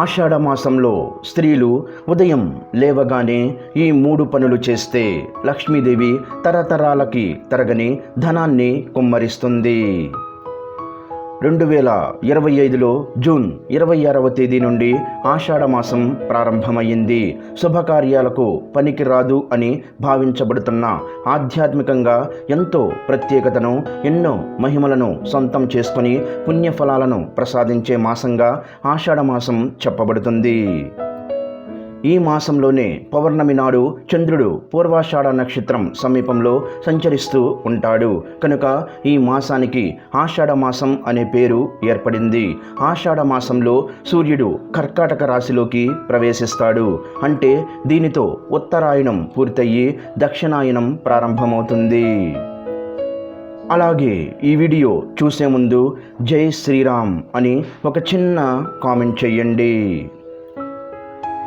ఆషాఢ మాసంలో స్త్రీలు ఉదయం లేవగానే ఈ మూడు పనులు చేస్తే లక్ష్మీదేవి తరతరాలకి తరగని ధనాన్ని కుమ్మరిస్తుంది. రెండు వేల ఇరవై ఐదులో జూన్ ఇరవై ఆరవ తేదీ నుండి ఆషాఢ మాసం ప్రారంభమైంది శుభకార్యాలకు పనికిరాదు అని భావించబడుతున్న ఆధ్యాత్మికంగా ఎంతో ప్రత్యేకతను ఎన్నో మహిమలను సొంతం చేసుకుని పుణ్యఫలాలను ప్రసాదించే మాసంగా ఆషాఢ మాసం చెప్పబడుతుంది. ఈ మాసంలోనే పౌర్ణమి నాడు చంద్రుడు పూర్వాషాఢ నక్షత్రం సమీపంలో సంచరిస్తూ ఉంటాడు. కనుక ఈ మాసానికి ఆషాఢ మాసం అనే పేరు ఏర్పడింది. ఆషాఢ మాసంలో సూర్యుడు కర్కాటక రాశిలోకి ప్రవేశిస్తాడు. అంటే దీనితో ఉత్తరాయణం పూర్తయ్యి దక్షిణాయనం ప్రారంభమవుతుంది. అలాగే ఈ వీడియో చూసే ముందు జై శ్రీరామ్ అని ఒక చిన్న కామెంట్ చెయ్యండి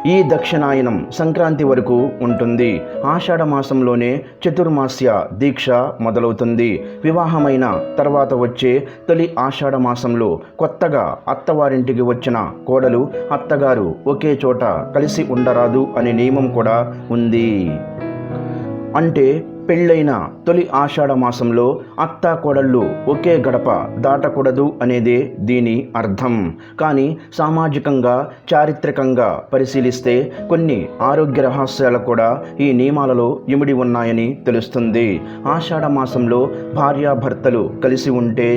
ఈ దక్షిణాయనం సంక్రాంతి వరకు ఉంటుంది. ఆషాఢ మాసంలోనే చతుర్మాస్య దీక్ష మొదలవుతుంది. వివాహమైన తర్వాత వచ్చే తొలి ఆషాఢ మాసంలో కొత్తగా అత్తవారింటికి వచ్చిన కోడలు అత్తగారు ఒకే చోట కలిసి ఉండరాదు అనే నియమం కూడా ఉంది. అంటే పెళ్ళైన తొలి ఆషాఢ మాసంలో అత్తా కోడళ్ళు ఒకే గడప దాటకూడదు అనేదే దీని అర్థం. కానీ సామాజికంగా చారిత్రకంగా పరిశీలిస్తే కొన్ని ఆరోగ్య రహస్యాలు కూడా ఈ నియమాలలో ఇమిడి ఉన్నాయని తెలుస్తుంది. ఆషాఢ మాసంలో భార్యాభర్తలు కలిసి ఉంటే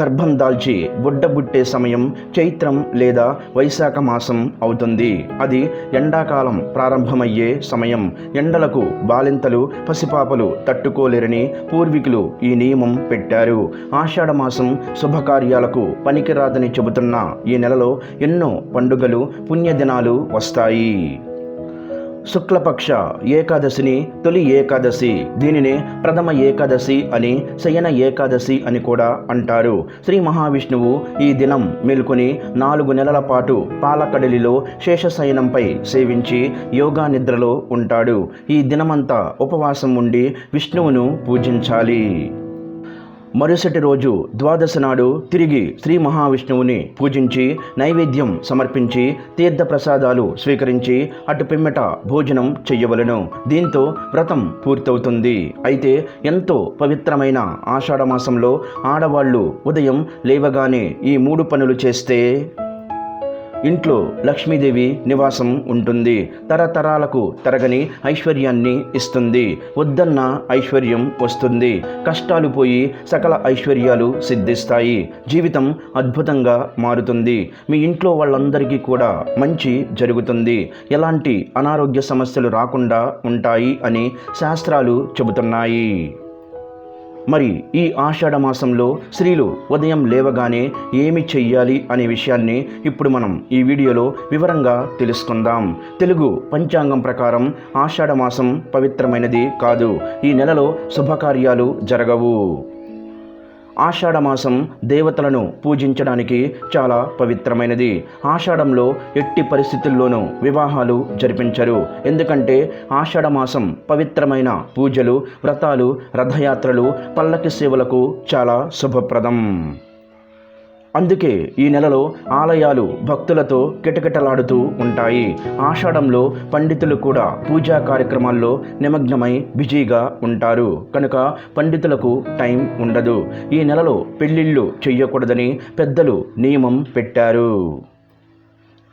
గర్భం దాల్చి బుడ్డబుట్టే సమయం చైత్రం లేదా వైశాఖ మాసం అవుతుంది. అది ఎండాకాలం ప్రారంభమయ్యే సమయం. ఎండలకు బాలింతలు పసిపాపలు తట్టుకోలేరని పూర్వీకులు ఈ నియమం పెట్టారు. ఆషాఢ మాసం శుభకార్యాలకు పనికిరాదని చెబుతున్న ఈ నెలలో ఎన్నో పండుగలు పుణ్యదినాలు వస్తాయి. శుక్లపక్ష ఏకాదశిని తొలి ఏకాదశి. దీనినే ప్రథమ ఏకాదశి అని శయన ఏకాదశి అని కూడా అంటారు. శ్రీ మహావిష్ణువు ఈ దినం మేల్కొని నాలుగు నెలల పాటు పాలకడలిలో శేషశయనంపై సేవించి యోగా నిద్రలో ఉంటాడు. ఈ దినమంతా ఉపవాసం ఉండి విష్ణువును పూజించాలి. మరుసటి రోజు ద్వాదశ నాడు తిరిగి శ్రీ మహావిష్ణువుని పూజించి నైవేద్యం సమర్పించి తీర్థ ప్రసాదాలు స్వీకరించి అటు పిమ్మట భోజనం చెయ్యవలను. దీంతో వ్రతం పూర్తవుతుంది. అయితే ఎంతో పవిత్రమైన ఆషాఢ మాసంలో ఆడవాళ్ళు ఉదయం లేవగానే ఈ మూడు పనులు చేస్తే ఇంట్లో లక్ష్మీదేవి నివాసం ఉంటుంది. తరతరాలకు తరగని ఐశ్వర్యాన్ని ఇస్తుంది. వద్దన్న ఐశ్వర్యం వస్తుంది. కష్టాలు పోయి సకల ఐశ్వర్యాలు సిద్ధిస్తాయి. జీవితం అద్భుతంగా మారుతుంది. మీ ఇంట్లో వాళ్ళందరికీ కూడా మంచి జరుగుతుంది. ఎలాంటి అనారోగ్య సమస్యలు రాకుండా ఉంటాయి అని శాస్త్రాలు చెబుతున్నాయి. మరి ఈ ఆషాఢ మాసంలో స్త్రీలు ఉదయం లేవగానే ఏమి చెయ్యాలి అనే విషయాన్ని ఇప్పుడు మనం ఈ వీడియోలో వివరంగా తెలుసుకుందాం. తెలుగు పంచాంగం ప్రకారం ఆషాఢ మాసం పవిత్రమైనది కాదు. ఈ నెలలో శుభకార్యాలు జరగవు. ఆషాఢమాసం దేవతలను పూజించడానికి చాలా పవిత్రమైనది. ఆషాఢంలో ఎట్టి పరిస్థితుల్లోనూ వివాహాలు జరిపించరు. ఎందుకంటే ఆషాఢమాసం పవిత్రమైన పూజలు వ్రతాలు రథయాత్రలు పల్లకి సేవలకు చాలా శుభప్రదం. అందుకే ఈ నెలలో ఆలయాలు భక్తులతో కిటకిటలాడుతూ ఉంటాయి. ఆషాఢంలో పండితులు కూడా పూజా కార్యక్రమాల్లో నిమగ్నమై బిజీగా ఉంటారు. కనుక పండితులకు టైం ఉండదు. ఈ నెలలో పెళ్ళిళ్ళు చెయ్యకూడదని పెద్దలు నియమం పెట్టారు.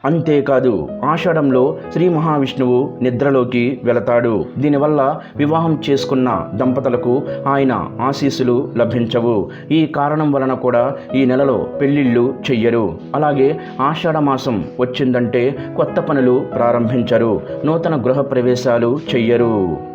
అంతేకాదు ఆషాఢంలో శ్రీ మహావిష్ణువు నిద్రలోకి వెళతాడు. దీనివల్ల వివాహం చేసుకున్న దంపతులకు ఆయన ఆశీస్సులు లభించవు. ఈ కారణం వలన కూడా ఈ నెలలో పెళ్ళిళ్ళు చెయ్యరు. అలాగే ఆషాఢ మాసం వచ్చిందంటే కొత్త పనులు ప్రారంభించరు. నూతన గృహ ప్రవేశాలు చెయ్యరు.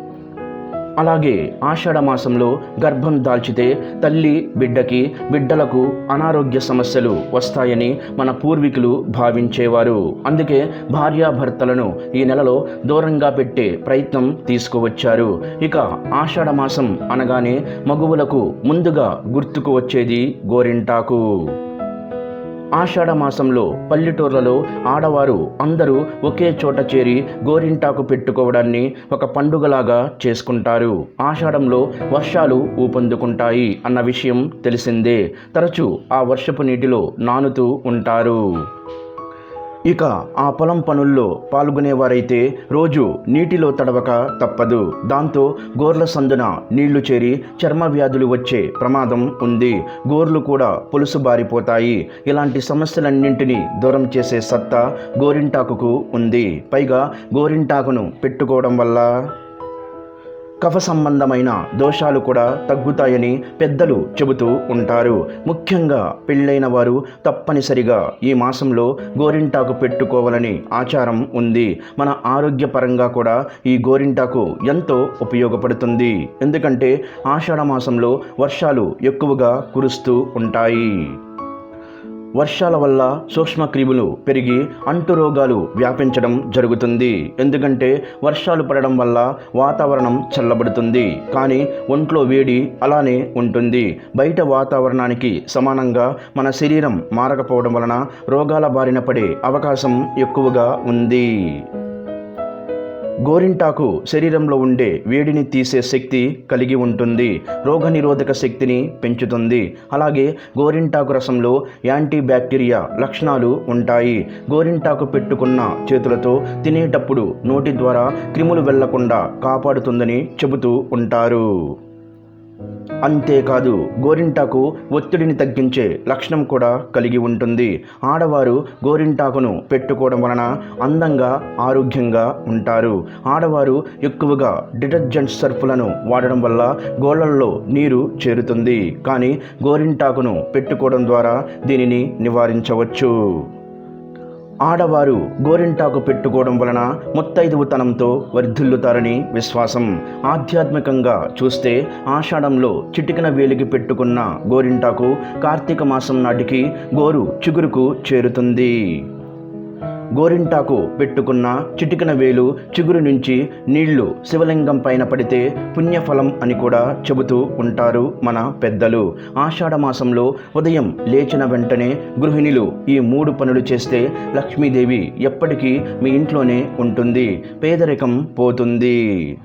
అలాగే ఆషాఢ మాసంలో గర్భం దాల్చితే తల్లి బిడ్డకి బిడ్డలకు అనారోగ్య సమస్యలు వస్తాయని మన పూర్వీకులు భావించేవారు. అందుకే భార్యాభర్తలను ఈ నెలలో దూరంగా పెట్టే ప్రయత్నం తీసుకువచ్చారు. ఇక ఆషాఢ మాసం అనగానే మగువులకు ముందుగా గుర్తుకు వచ్చేది గోరింటాకు. ఆషాఢ మాసంలో పల్లెటూర్లలో ఆడవారు అందరూ ఒకే చోట చేరి గోరింటాకు పెట్టుకోవడాన్ని ఒక పండుగలాగా చేసుకుంటారు. ఆషాఢంలో వర్షాలు ఊపందుకుంటాయి అన్న విషయం తెలిసిందే. తరచూ ఆ వర్షపు నీటిలో నానుతూ ఉంటారు. ఇక ఆ పొలం పనుల్లో పాల్గొనేవారైతే రోజు నీటిలో తడవక తప్పదు. దాంతో గోర్ల సందున నీళ్ళు చేరి చర్మ వ్యాధులు వచ్చే ప్రమాదం ఉంది. గోర్లు కూడా పులుసు బారిపోతాయి. ఇలాంటి సమస్యలన్నింటినీ దూరం చేసే సత్తా గోరింటాకుకు ఉంది. పైగా గోరింటాకును పెట్టుకోవడం వల్ల కఫ సంబంధమైన దోషాలు కూడా తగ్గుతాయని పెద్దలు చెబుతూ ఉంటారు. ముఖ్యంగా పెళ్ళైన వారు తప్పనిసరిగా ఈ మాసంలో గోరింటాకు పెట్టుకోవాలని ఆచారం ఉంది. మన ఆరోగ్యపరంగా కూడా ఈ గోరింటాకు ఎంతో ఉపయోగపడుతుంది. ఎందుకంటే ఆషాఢ మాసంలో వర్షాలు ఎక్కువగా కురుస్తూ ఉంటాయి. వర్షాల వల్ల సూక్ష్మక్రిములు పెరిగి అంటురోగాలు వ్యాపించడం జరుగుతుంది. ఎందుకంటే వర్షాలు పడడం వల్ల వాతావరణం చల్లబడుతుంది. కానీ ఒంట్లో వేడి అలానే ఉంటుంది. బయట వాతావరణానికి సమానంగా మన శరీరం మారకపోవడం వలన రోగాల బారిన పడే అవకాశం ఎక్కువగా ఉంది. గోరింటాకు శరీరంలో ఉండే వేడిని తీసే శక్తి కలిగి ఉంటుంది. రోగనిరోధక శక్తిని పెంచుతుంది. అలాగే గోరింటాకు రసంలో యాంటీ బ్యాక్టీరియా లక్షణాలు ఉంటాయి. గోరింటాకు పెట్టుకున్న చేతులతో తినేటప్పుడు నోటి ద్వారా క్రిములు వెళ్ళకుండా కాపాడుతుందని చెబుతూ ఉంటారు. అంతేకాదు గోరింటాకు ఒత్తిడిని తగ్గించే లక్షణం కూడా కలిగి ఉంటుంది. ఆడవారు గోరింటాకును పెట్టుకోవడం వలన అందంగా ఆరోగ్యంగా ఉంటారు. ఆడవారు ఎక్కువగా డిటర్జెంట్ సర్ఫులను వాడడం వల్ల గోళ్ళల్లో నీరు చేరుతుంది. కానీ గోరింటాకును పెట్టుకోవడం ద్వారా దీనిని నివారించవచ్చు. ఆడవారు గోరింటాకు పెట్టుకోవడం వలన ముత్తైదువుతనంతో వర్ధిల్లుతారని విశ్వాసం. ఆధ్యాత్మికంగా చూస్తే ఆషాఢంలో చిటికన వేలికి పెట్టుకున్న గోరింటాకు కార్తీక మాసం నాటికి గోరు చిగురుకు చేరుతుంది. గోరింటాకు పెట్టుకున్న చిటికన వేలు చిగురు నుంచి నీళ్ళు శివలింగం పైన పడితే పుణ్యఫలం అని కూడా చెబుతూ ఉంటారు మన పెద్దలు. ఆషాఢ మాసంలో ఉదయం లేచిన వెంటనే గృహిణులు ఈ మూడు పనులు చేస్తే లక్ష్మీదేవి ఎప్పటికీ మీ ఇంట్లోనే ఉంటుంది. పేదరికం పోతుంది.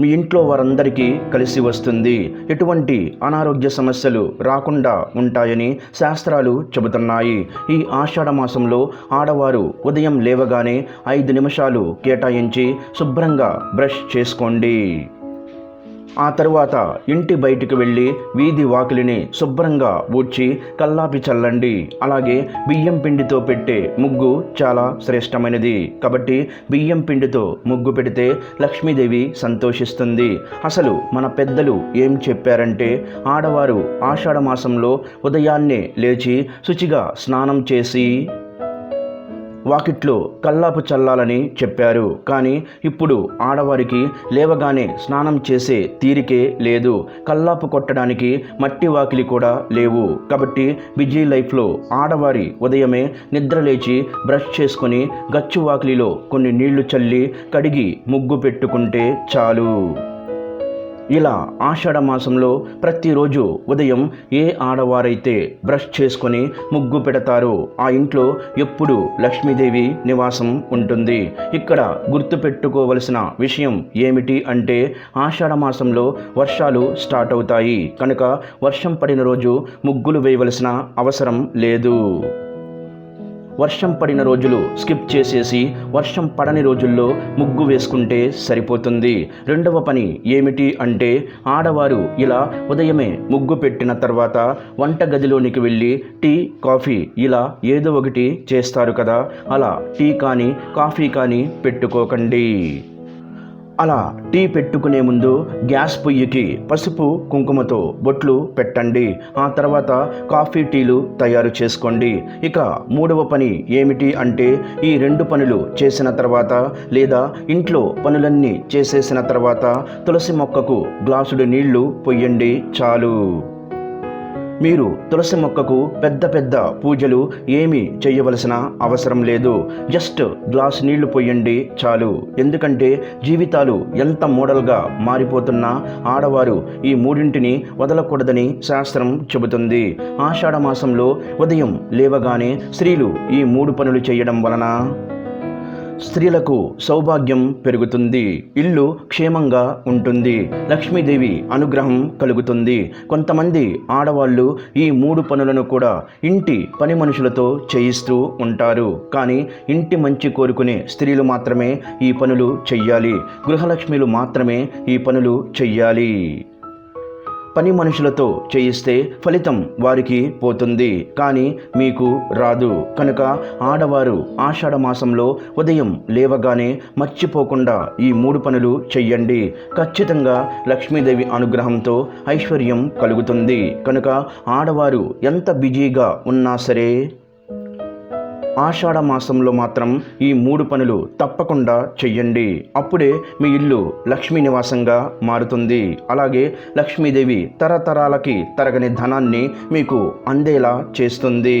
మీ ఇంట్లో వారందరికీ కలిసి వస్తుంది. ఎటువంటి అనారోగ్య సమస్యలు రాకుండా ఉంటాయని శాస్త్రాలు చెబుతున్నాయి. ఈ ఆషాఢ మాసంలో ఆడవారు ఉదయం లేవగానే ఐదు నిమిషాలు కేటాయించి శుభ్రంగా బ్రష్ చేసుకోండి. ఆ తరువాత ఇంటి బయటికి వెళ్ళి వీధి వాకిలిని శుభ్రంగా ఊడ్చి కల్లాపి చల్లండి. అలాగే బియ్యం పిండితో పెట్టే ముగ్గు చాలా శ్రేష్టమైనది. కాబట్టి బియ్యం పిండితో ముగ్గు పెడితే లక్ష్మీదేవి సంతోషిస్తుంది. అసలు మన పెద్దలు ఏం చెప్పారంటే ఆడవారు ఆషాఢ మాసంలో ఉదయాన్నే లేచి శుచిగా స్నానం చేసి వాకిట్లో కల్లాపు చల్లాలని చెప్పారు. కానీ ఇప్పుడు ఆడవారికి లేవగానే స్నానం చేసే తీరికే లేదు. కల్లాపు కొట్టడానికి మట్టి వాకిలి కూడా లేవు. కాబట్టి బిజీ లైఫ్లో ఆడవారి ఉదయమే నిద్రలేచి బ్రష్ చేసుకొని గచ్చు వాకిలిలో కొన్ని నీళ్ళు చల్లి కడిగి ముగ్గు పెట్టుకుంటే చాలు. ఇలా ఆషాఢ మాసంలో ప్రతిరోజు ఉదయం ఏ ఆడవారైతే బ్రష్ చేసుకొని ముగ్గు పెడతారో ఆ ఇంట్లో ఎప్పుడు లక్ష్మీదేవి నివాసం ఉంటుంది. ఇక్కడ గుర్తుపెట్టుకోవలసిన విషయం ఏమిటి అంటే ఆషాఢ మాసంలో వర్షాలు స్టార్ట్ అవుతాయి. కనుక వర్షం పడిన రోజు ముగ్గులు వేయవలసిన అవసరం లేదు. వర్షం పడిన రోజులు స్కిప్ చేసేసి వర్షం పడని రోజుల్లో ముగ్గు వేసుకుంటే సరిపోతుంది. రెండవ పని ఏమిటి అంటే ఆడవారు ఇలా ఉదయమే ముగ్గు పెట్టిన తర్వాత వంట గదిలోనికి వెళ్ళి టీ కాఫీ ఇలా ఏదో ఒకటి చేస్తారు కదా. అలా టీ కానీ కాఫీ కానీ పెట్టుకోకండి. అలా టీ పెట్టుకునే ముందు గ్యాస్ పొయ్యికి పసుపు కుంకుమతో బొట్లు పెట్టండి. ఆ తర్వాత కాఫీ టీలు తయారు చేసుకోండి. ఇక మూడవ పని ఏమిటి అంటే ఈ రెండు పనులు చేసిన తర్వాత లేదా ఇంట్లో పనులన్నీ చేసేసిన తర్వాత తులసి మొక్కకు గ్లాసుడు నీళ్ళు పొయ్యండి చాలు. మీరు తులసి మొక్కకు పెద్ద పెద్ద పూజలు ఏమీ చేయవలసిన అవసరం లేదు. జస్ట్ గ్లాస్ నీళ్ళు పోయండి చాలు. ఎందుకంటే జీవితాలు ఎంత మోడల్గా మారిపోతున్నా ఆడవారు ఈ మూడింటిని వదలకూడదని శాస్త్రం చెబుతుంది. ఆషాఢ మాసంలో ఉదయం లేవగానే స్త్రీలు ఈ మూడు పనులు చేయడం వలన స్త్రీలకు సౌభాగ్యం పెరుగుతుంది ఇల్లు క్షేమంగా ఉంటుంది లక్ష్మీదేవి అనుగ్రహం కలుగుతుంది. కొంతమంది ఆడవాళ్ళు ఈ మూడు పనులను కూడా ఇంటి పని మనుషులతో చేయిస్తూ ఉంటారు. కానీ ఇంటి మంచి కోరుకునే స్త్రీలు మాత్రమే ఈ పనులు చెయ్యాలి. గృహలక్ష్మిలు మాత్రమే ఈ పనులు చెయ్యాలి. పని మనుషులతో చేయిస్తే ఫలితం వారికి పోతుంది. కానీ మీకు రాదు. కనుక ఆడవారు ఆషాఢ మాసంలో ఉదయం లేవగానే మర్చిపోకుండా ఈ మూడు పనులు చెయ్యండి. ఖచ్చితంగా లక్ష్మీదేవి అనుగ్రహంతో ఐశ్వర్యం కలుగుతుంది. కనుక ఆడవారు ఎంత బిజీగా ఉన్నా సరే ఆషాఢ మాసంలో మాత్రం ఈ మూడు పనులు తప్పకుండా చెయ్యండి. అప్పుడే మీ ఇల్లు లక్ష్మీ నివాసంగా మారుతుంది. అలాగే లక్ష్మీదేవి తరతరాలకి తరగని ధనాన్ని మీకు అందేలా చేస్తుంది.